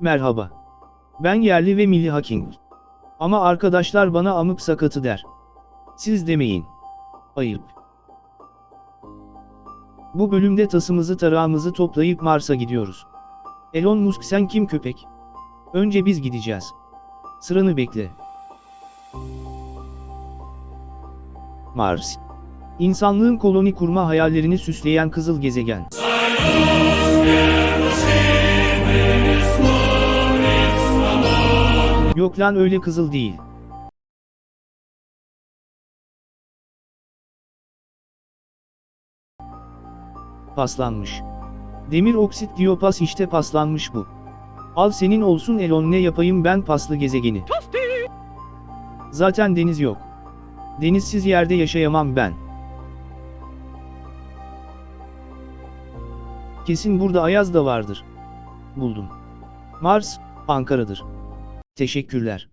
Merhaba. Ben yerli ve milli haking. Ama arkadaşlar bana amık sakatı der. Siz demeyin. Ayıp. Bu bölümde tasımızı tarağımızı toplayıp Mars'a gidiyoruz. Elon Musk sen kim köpek? Önce biz gideceğiz. Sıranı bekle. Mars. İnsanlığın koloni kurma hayallerini süsleyen kızıl gezegen. Yok lan öyle kızıl değil. Paslanmış. Demir oksit diyopas işte paslanmış bu. Al senin olsun Elon ne yapayım ben paslı gezegeni. Zaten deniz yok. Denizsiz yerde yaşayamam ben. Kesin burada Ayaz da vardır. Buldum. Mars, Ankara'dır. Teşekkürler.